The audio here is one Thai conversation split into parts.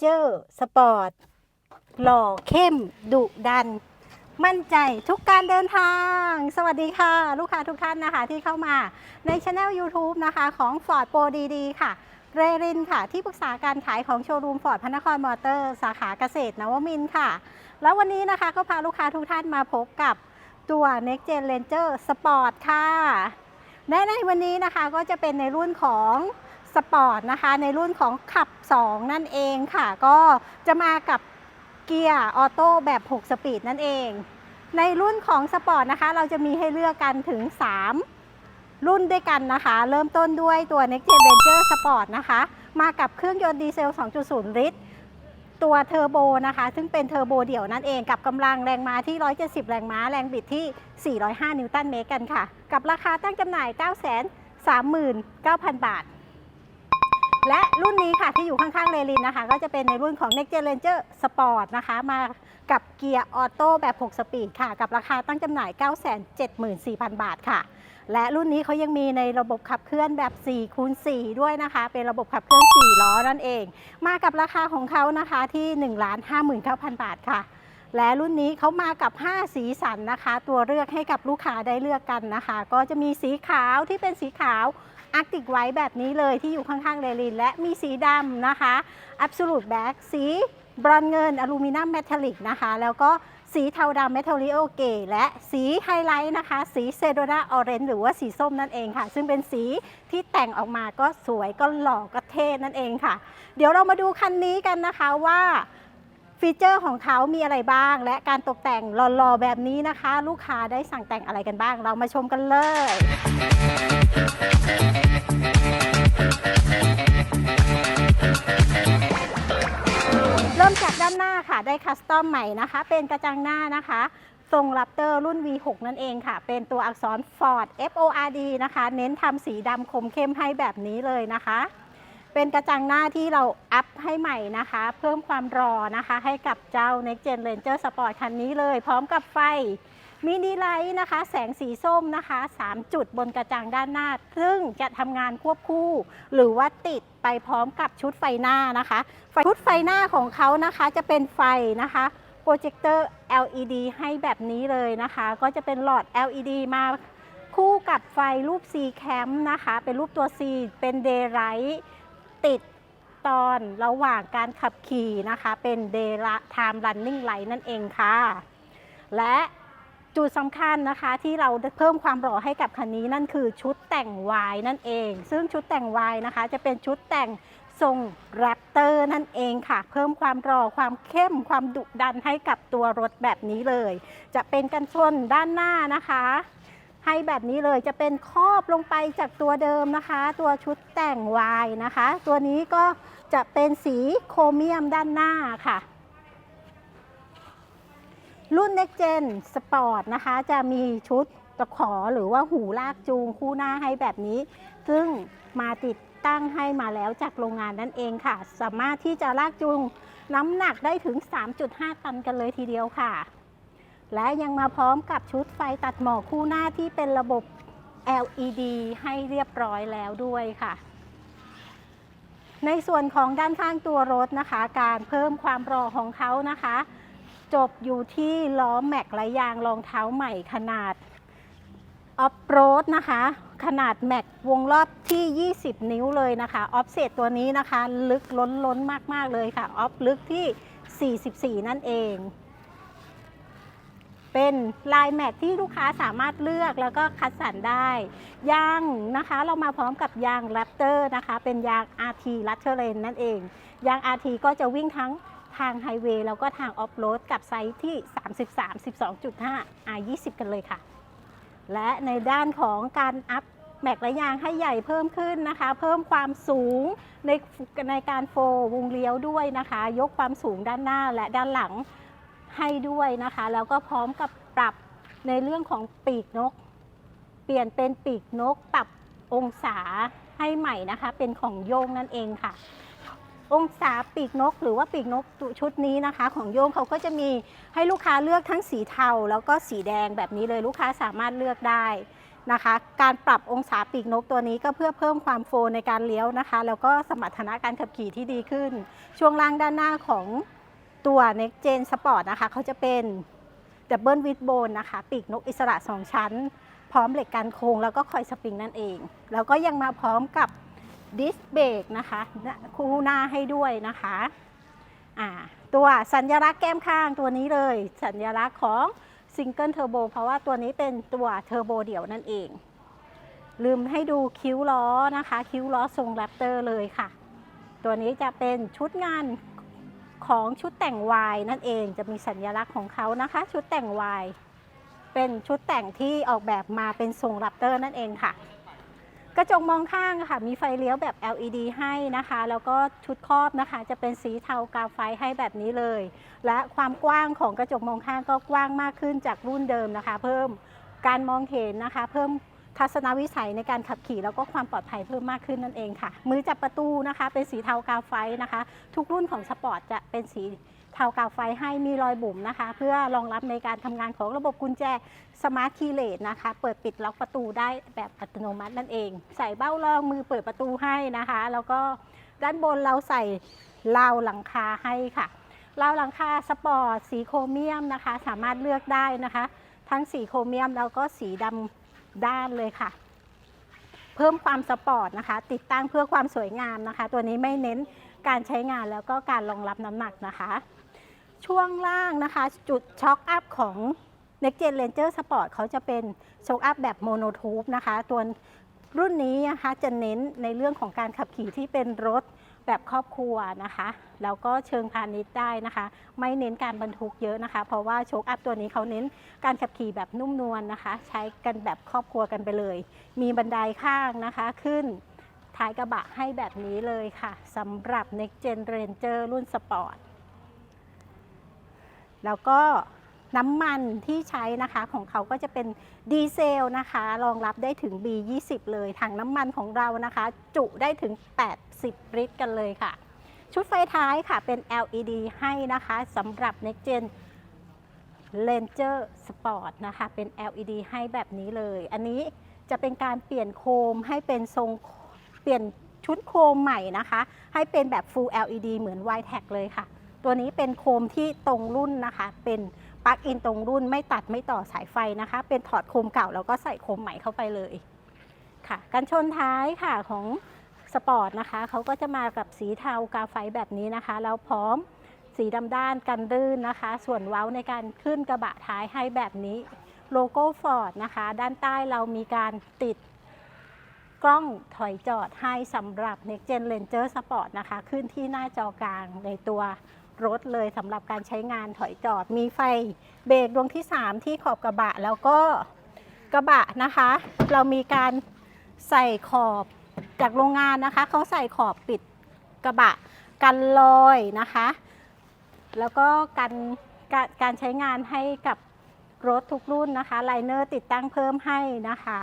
เจอร์สปอร์ต หล่อเข้ม ดุดัน มั่นใจทุกการเดินทาง สวัสดีค่ะ ลูกค้าทุกท่านนะคะที่เข้ามาในช anel YouTube นะคะของ Ford Pro DD ค่ะ เรรินค่ะ ที่ปรึกษาการขายของโชว์รูมฟอร์ดพระนครมอเตอร์ สาขาเกษตรนวมินทร์ค่ะ แล้ววันนี้นะคะก็พาลูกค้าทุกท่านมาพบกับตัว Next Gen Ranger Sport ค่ะและในวันนี้นะคะก็จะเป็นในรุ่นของ สปอร์ตนะคะ ในรุ่นของขับ 2 นั่นเองค่ะ ก็จะมากับเกียร์ออโต้แบบ 6 สปีดนั่นเอง ในรุ่นของสปอร์ตนะคะ เราจะมีให้เลือกกันถึง 3 รุ่นด้วยกันนะคะ เริ่มต้นด้วยตัว Next Gen Ranger Sport นะคะ มากับเครื่องยนต์ดีเซล 2.0 ลิตรตัวเทอร์โบนะคะ ซึ่งเป็นเทอร์โบเดี่ยวนั่นเองกับกำลังแรงม้าที่ 170 แรงม้า แรงบิดที่ 405 นิวตันเมตรกันค่ะ กับราคาตั้งจำหน่าย 939,000 บาท และรุ่นนี้ค่ะที่อยู่ข้างๆเรลินนะคะ ก็จะเป็นในรุ่นของ Next Gen Ranger Sport นะคะ มากับเกียร์ออโต้แบบ 6 สปีดค่ะ กับราคาตั้งจำหน่าย 974,000 บาทค่ะ และรุ่นนี้เขายังมีในระบบขับเคลื่อนแบบ4คูณ4ด้วยนะคะ เป็นระบบขับเคลื่อน 4 ล้อนั่นเอง มากับราคาของเขานะคะที่ 1 5 9 0 0 0 บาทค่ะและรุ่นนี้เขามากับ 5 สีสันนะคะ ตัวเลือกให้กับลูกค้าได้เลือกกันนะคะ ก็จะมีสีขาวที่เป็นสีขาว อาร์กติกไว้แบบนี้เลยที่อยู่ข้างๆเรลิน และมีสีดำนะคะ Absolute Black สีบรอนเงินอลูมิเนียมเมทัลลิกนะคะ แล้วก็สีเทาดำเมทัลลิโอเกและสีไฮไลท์นะคะ สีเซโดนาออเรนจ์หรือว่าสีส้มนั่นเองค่ะ ซึ่งเป็นสีที่แต่งออกมาก็สวยก็หล่อก็เท่นั่นเองค่ะ เดี๋ยวเรามาดูคันนี้กันนะคะว่าฟีเจอร์ของเขามีอะไรบ้าง และการตกแต่งหล่อๆแบบนี้นะคะ ลูกค้าได้สั่งแต่งอะไรกันบ้าง เรามาชมกันเลย เริ่มจากด้านหน้าค่ะ ได้คัสตอมใหม่นะคะ เป็นกระจังหน้านะคะ ทรงรับเตอร์รุ่น V6 นั่นเองค่ะ เป็นตัวอักษร Ford FORD นะคะ เน้นทำสีดำคมเข้มให้แบบนี้เลยนะคะ เป็นกระจังหน้าที่เราอัพให้ใหม่นะคะ เพิ่มความรอนะคะ ให้กับเจ้า Next Gen Ranger Sport คันนี้เลย พร้อมกับไฟ มินิไลท์นะคะ แสงสีส้มนะคะ 3 จุดบนกระจังด้านหน้า ซึ่งจะทำงานควบคู่ หรือว่าติดไปพร้อมกับชุดไฟหน้านะคะ ชุดไฟหน้าของเขานะคะจะเป็นไฟนะคะโปรเจคเตอร์ LED ให้แบบนี้เลยนะคะ ก็จะเป็นหลอด LED มาคู่กับไฟรูป C cam นะคะ เป็นรูปตัว C เป็น daylight ติดตอนระหว่างการขับขี่นะคะ เป็น day time running light นั่นเองค่ะ และ จุดสำคัญนะคะที่เราเพิ่มความหล่อให้กับคันนี้นั่นคือชุดแต่งวายนั่นเอง ซึ่งชุดแต่งวายนะคะ จะเป็นชุดแต่งทรงแรปเตอร์นั่นเองค่ะ เพิ่มความรอความเข้มความดุดันให้กับตัวรถแบบนี้เลย จะเป็นกันชนด้านหน้านะคะ ให้แบบนี้เลยจะเป็นครอบลงไปจากตัวเดิมนะคะ ตัวชุดแต่งวายนะคะ ตัวนี้ก็จะเป็นสีโครเมียมด้านหน้าค่ะ รุ่น Next Gen Sport นะคะ จะมีชุดตะขอหรือว่าหูลากจูงคู่หน้าให้แบบนี้ ซึ่งมาติดตั้งให้มาแล้วจากโรงงานนั่นเองค่ะ สามารถที่จะลากจูงน้ำหนักได้ถึง 3.5 ตันกันเลยทีเดียวค่ะ และยังมาพร้อมกับชุดไฟตัดหมอกคู่หน้าที่เป็นระบบ LED ให้เรียบร้อยแล้วด้วยค่ะ ในส่วนของด้านข้างตัวรถนะคะ การเพิ่มความรอของเขานะคะ จบอยู่ที่ล้อแม็กและยางรองเท้าใหม่ขนาดออฟโรดนะคะ ขนาดแม็กวงรอบที่ 20 นิ้วเลยนะคะออฟเซตตัวนี้นะคะ ลึกล้นล้นมาก ๆ เลยค่ะออฟลึกที่ 44 นั่นเอง เป็นลายแม็กที่ลูกค้าสามารถเลือกแล้วก็คัดสรรได้ยางนะคะ เรามาพร้อมกับยางแรปเตอร์นะคะ เป็นยาง RT l a t e r a n นั่นเอง ยาง RT ก็จะวิ่งทั้ง ทางไฮเวย์แล้วก็ทางออฟโรดกับไซส์ที่ 33 12.5 R20 กันเลยค่ะ และในด้านของการอัพแม็กและยางให้ใหญ่เพิ่มขึ้นนะคะ เพิ่มความสูงในในการโฟร์วงเลี้ยวด้วยนะคะ ยกความสูงด้านหน้าและด้านหลังให้ด้วยนะคะ แล้วก็พร้อมกับปรับในเรื่องของปีกนก เปลี่ยนเป็นปีกนกปรับองศาให้ใหม่นะคะ เป็นของโยงนั่นเองค่ะ องศาปีกนก หรือว่าปีกนกชุดนี้นะคะ ของโยงเขาก็จะมีให้ลูกค้าเลือกทั้งสีเทาแล้วก็สีแดงแบบนี้เลยลูกค้าสามารถเลือกได้นะคะ การปรับองศาปีกนกตัวนี้ก็เพื่อเพิ่มความโฟลในการเลี้ยวนะคะ แล้วก็สมรรถนะการขับขี่ที่ดีขึ้น ช่วงล่างด้านหน้าของตัว Next Gen Sport นะคะเขาจะเป็น Double With Bone นะคะ ปีกนกอิสระ 2 ชั้น พร้อมเหล็กกันโค้งแล้วก็คอยสปริงนั่นเอง แล้วก็ยังมาพร้อมกับ ดิสเบรกนะคะคู่หน้าให้ด้วยนะคะตัวสัญลักษณ์แก้มข้างตัวนี้เลย สัญลักษณ์ของซิงเกิลเทอร์โบเพราะว่าตัวนี้เป็นตัวเทอร์โบเดี่ยวนั่นเอง ลืมให้ดูคิ้วล้อนะคะ คิ้วล้อทรงแรปเตอร์เลยค่ะ ตัวนี้จะเป็นชุดงานของชุดแต่งวายนั่นเองจะมีสัญลักษณ์ของเขานะคะ ชุดแต่งวายเป็นชุดแต่งที่ออกแบบมาเป็นทรงแรปเตอร์นั่นเองค่ะ กระจกมองข้างค่ะ มีไฟเลี้ยวแบบ LED ให้นะคะ แล้วก็ชุดครอบนะคะ จะเป็นสีเทากาไฟให้แบบนี้เลย และความกว้างของกระจกมองข้างก็กว้างมากขึ้นจากรุ่นเดิมนะคะ เพิ่มการมองเห็นนะคะ เพิ่มทัศนวิสัยในการขับขี่แล้วก็ความปลอดภัยเพิ่มมากขึ้นนั่นเองค่ะ มือจับประตูนะคะ เป็นสีเทากาไฟนะคะ ทุกรุ่นของสปอร์ตจะเป็นสี เทากาไฟให้มีรอยบุ๋มนะคะ เพื่อรองรับในการทำงานของระบบกุญแจสมาร์ทคีย์เลสนะคะ เปิดปิดล็อกประตูได้แบบอัตโนมัตินั่นเอง ใส่เบ้ารองมือเปิดประตูให้นะคะ แล้วก็ด้านบนเราใส่ราวหลังคาให้ค่ะราวหลังคาสปอร์ตสีโครเมียมนะคะ สามารถเลือกได้นะคะ ทั้งสีโครเมียมแล้วก็สีดำด้านเลยค่ะ เพิ่มความสปอร์ตนะคะ ติดตั้งเพื่อความสวยงามนะคะ ตัวนี้ไม่เน้นการใช้งานแล้วก็การรองรับน้ำหนักนะคะ ช่วงล่างนะคะ จุดช็อคอัพของ Next Gen Ranger Sport เขาจะเป็นช็อคอัพแบบโมโนทูบนะคะ ตัวรุ่นนี้นะคะจะเน้นในเรื่องของการขับขี่ที่เป็นรถแบบครอบครัวนะคะแล้วก็เชิงพาณิชย์ได้นะคะ ไม่เน้นการบรรทุกเยอะนะคะ เพราะว่าโชคอัพตัวนี้เขาเน้นการขับขี่แบบนุ่มนวลนะคะ ใช้กันแบบครอบครัวกันไปเลย มีบันไดข้างนะคะ ขึ้นท้ายกระบะให้แบบนี้เลยค่ะสำหรับ Next Gen Ranger รุ่นสปอร์ต แล้วก็น้ำมันที่ใช้นะคะของเขาก็จะเป็นดีเซลนะคะ รองรับได้ถึง B20 เลยถังน้ำมันของเรานะคะ จุได้ถึง 80 ลิตรกันเลยค่ะ ชุดไฟท้ายค่ะเป็น LED ให้นะคะสำหรับ Next Gen Ranger Sport นะคะ เป็น LED ให้แบบนี้เลย อันนี้จะเป็นการเปลี่ยนโคมให้เป็นทรงเปลี่ยนชุดโคมใหม่นะคะ ให้เป็นแบบ Full LED เหมือน y t e c เลยค่ะ ตัวนี้เป็นโคมที่ตรงรุ่นนะคะ เป็นปลั๊กอินตรงรุ่นไม่ตัดไม่ต่อสายไฟนะคะ เป็นถอดโคมเก่าแล้วก็ใส่โคมใหม่เข้าไปเลยค่ะกันชนท้ายค่ะของสปอร์ตนะคะเขาก็จะมากับสีเทากาไฟแบบนี้นะคะแล้วพร้อมสีดำด้านกันรื่นนะคะ ส่วนเว้าในการขึ้นกระบะท้ายให้แบบนี้โลโก้ฟอร์ดนะคะ ด้านใต้เรามีการติดกล้องถอยจอดให้สำหรับ Next Gen Ranger Sport นะคะ ขึ้นที่หน้าจอกลางในตัว รถเลยสำหรับการใช้งานถอยจอด มีไฟเบรกดวงที่ 3 ที่ขอบกระบะ แล้วก็กระบะนะคะ เรามีการใส่ขอบจากโรงงานนะคะเขาใส่ขอบปิดกระบะกันลอยนะคะ แล้วก็การการการใช้งานให้กับรถทุกรุ่นนะคะไลเนอร์ติดตั้งเพิ่มให้นะคะ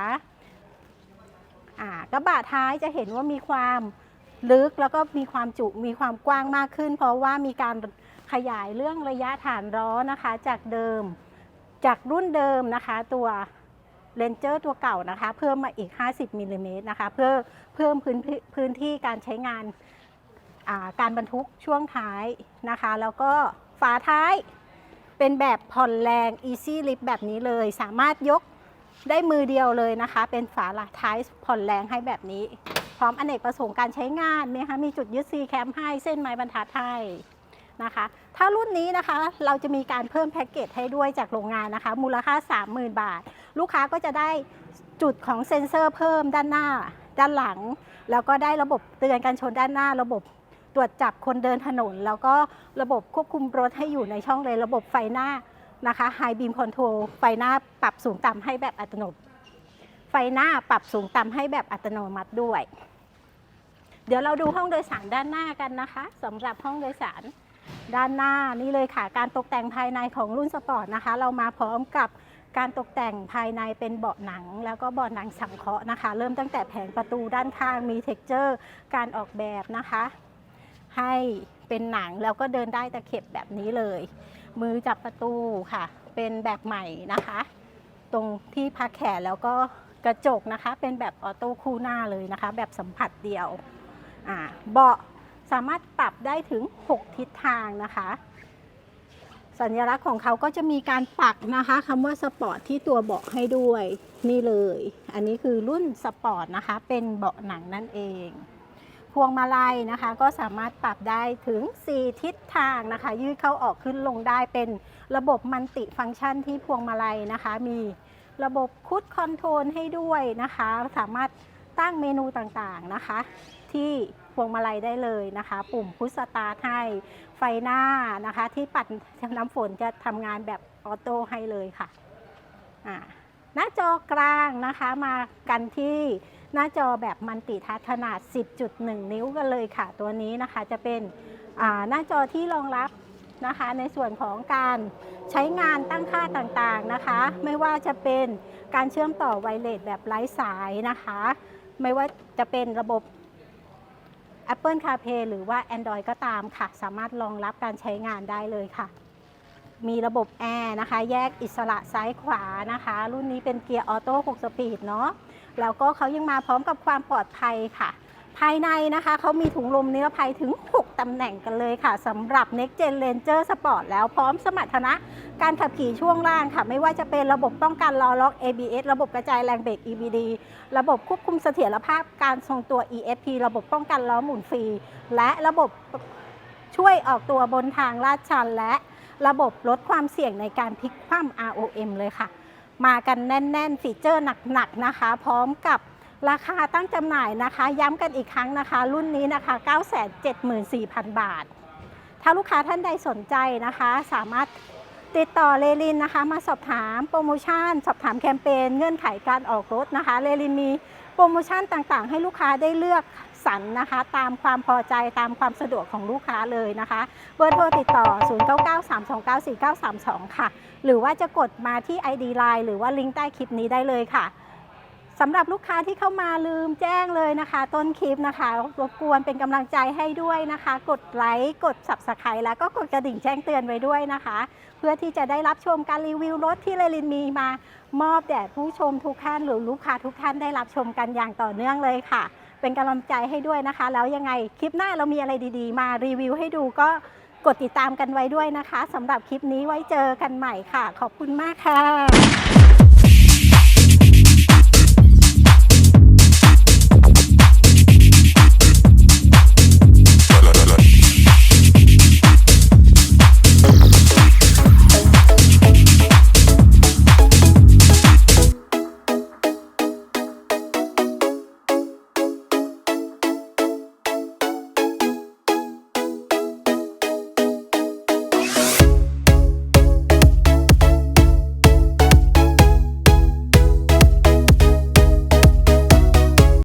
กระบะท้ายจะเห็นว่ามีความ ลึกแล้วก็มีความจุมีความกว้างมากขึ้น เพราะว่ามีการขยายเรื่องระยะฐานล้อนะคะ จากเดิมจากรุ่นเดิมนะคะ ตัวเลนเจอร์ตัวเก่านะคะ เพิ่มมาอีก 50มิลลิเมตรนะคะเพื่อเพิ่มพื้นพื้นที่การใช้งานาการบรรทุกช่วงท้ายนะคะ แล้วก็ฝาท้ายเป็นแบบผ่อนแรง Easy Lift แบบนี้เลย สามารถยก ได้มือเดียวเลยนะคะ เป็นฝาหลักท้ายผ่อนแรงให้แบบนี้ พร้อมอเนกประสงค์การใช้งานนะคะมีจุดยึดซีแคมให้เส้นไม้บรรทัดให้นะคะ ถ้ารุ่นนี้นะคะเราจะมีการเพิ่มแพ็กเกจให้ด้วยจากโรงงานนะคะ มูลค่า 30,000 บาท ลูกค้าก็จะได้จุดของเซ็นเซอร์เพิ่มด้านหน้า ด้านหลัง แล้วก็ได้ระบบเตือนการชนด้านหน้า ระบบตรวจจับคนเดินถนน แล้วก็ระบบควบคุมรถให้อยู่ในช่องเลนระบบไฟหน้า นะคะ High Beam Control ไฟหน้าปรับสูงต่ำให้แบบอัตโนมัติ ไฟหน้าปรับสูงต่ำให้แบบอัตโนมัติด้วย เดี๋ยวเราดูห้องโดยสารด้านหน้ากันนะคะสำหรับห้องโดยสารด้านหน้านี่เลยค่ะ การตกแต่งภายในของรุ่นสปอร์ตนะคะ เรามาพร้อมกับการตกแต่งภายในเป็นเบาะหนัง แล้วก็เบาะหนังสังเคราะห์นะคะ เริ่มตั้งแต่แผงประตูด้านข้างมีเท็กเจอร์ การออกแบบนะคะ ให้เป็นหนังแล้วก็เดินได้ตะเข็บแบบนี้เลย มือจับประตูค่ะ เป็นแบบใหม่นะคะ ตรงที่พักแขนแล้วก็กระจกนะคะ เป็นแบบออโต้คู่หน้าเลยนะคะ แบบสัมผัสเดียวเบาะสามารถปรับได้ถึง 6 ทิศทางนะคะ สัญลักษณ์ของเขาก็จะมีการปักนะคะคำว่าสปอร์ตที่ตัวเบาะให้ด้วยนี่เลย อันนี้คือรุ่นสปอร์ตนะคะ เป็นเบาะหนังนั่นเอง วงมาลัยนะคะ ก็สามารถปรับได้ถึง 4 ทิศทางนะคะ ยืดเข้าออกขึ้นลงได้เป็นระบบมัลติฟังก์ชันที่พวงมาลัยนะคะ มีระบบคุดคอนโทรลให้ด้วยนะคะ สามารถตั้งเมนูต่างๆนะคะ ที่พวงมาลัยได้เลยนะคะ ปุ่มพุชสตาร์ทให้ไฟหน้านะคะ ที่ปัดน้ำฝนจะทำงานแบบออโต้ให้เลยค่ะหน้าจอกลางนะคะมากันที่ น้าจอแบบมัลติทัชขนาด 10.1 นิ้วกันเลยค่ะ ตัวนี้นะคะจะเป็นหน้าจอที่รองรับนะคะในส่วนของการใช้งานตั้งค่าต่างๆนะคะ ไม่ว่าจะเป็นการเชื่อมต่อไวเลสแบบไร้สายนะคะ ไม่ว่าจะเป็นระบบ Apple CarPlay หรือว่า Android ก็ตามค่ะ สามารถรองรับการใช้งานได้เลยค่ะ มีระบบแอร์นะคะ แยกอิสระซ้ายขวานะคะ รุ่นนี้เป็นเกียร์ออโต้6สปีดเนาะ แล้วก็เขายังมาพร้อมกับความปลอดภัยค่ะ ภายในนะคะเขามีถุงลมนิรภัยถึง 6 ตำแหน่งกันเลยค่ะสำหรับ Next Gen Ranger Sport แล้วพร้อมสมรรถนะ การขับขี่ช่วงล่างค่ะ ไม่ว่าจะเป็นระบบป้องกันล้อล็อก ABS ระบบกระจายแรงเบรก EBD ระบบควบคุมเสถียรภาพการทรงตัว ESP ระบบป้องกันล้อหมุนฟรี และระบบช่วยออกตัวบนทางลาดชันและระบบลดความเสี่ยงในการพลิกคว่ำ ROM เลยค่ะ มากันแน่น ๆ ฟีเจอร์หนัก ๆ นะคะ พร้อมกับราคาตั้งจำหน่ายนะคะ ย้ำกันอีกครั้งนะคะ รุ่นนี้นะคะ 974,000 บาท ถ้าลูกค้าท่านใดสนใจนะคะ สามารถติดต่อเลลินนะคะ มาสอบถามโปรโมชั่น สอบถามแคมเปญเงื่อนไขการออกรถนะคะเลลินมี โปรโมชั่นต่างๆ ให้ลูกค้าได้เลือกสรรนะคะ ตามความพอใจตามความสะดวกของลูกค้าเลยนะคะเบอร์โทรติดต่อ 0993294932 ค่ะ หรือว่าจะกดมาที่ ID Line หรือว่าลิงก์ใต้คลิปนี้ได้เลยค่ะ สำหรับลูกค้าที่เข้ามาลืมแจ้งเลยนะคะ ต้นคลิปนะคะ รบกวนเป็นกำลังใจให้ด้วยนะคะ กดไลค์กด Subscribe แล้วก็กดกระดิ่งแจ้งเตือนไว้ด้วยนะคะ เพื่อที่จะได้รับชมการรีวิวรถที่เลลินมีมามอบแด่ผู้ชมทุกท่านหรือลูกค้าทุกท่านได้รับชมกันอย่างต่อเนื่องเลยค่ะ เป็นกำลังใจให้ด้วยนะคะ แล้วยังไงคลิปหน้าเรามีอะไรดีๆ มารีวิวให้ดูก็กดติดตามกันไว้ด้วยนะคะสำหรับคลิปนี้ไว้เจอกันใหม่ค่ะ ขอบคุณมากค่ะ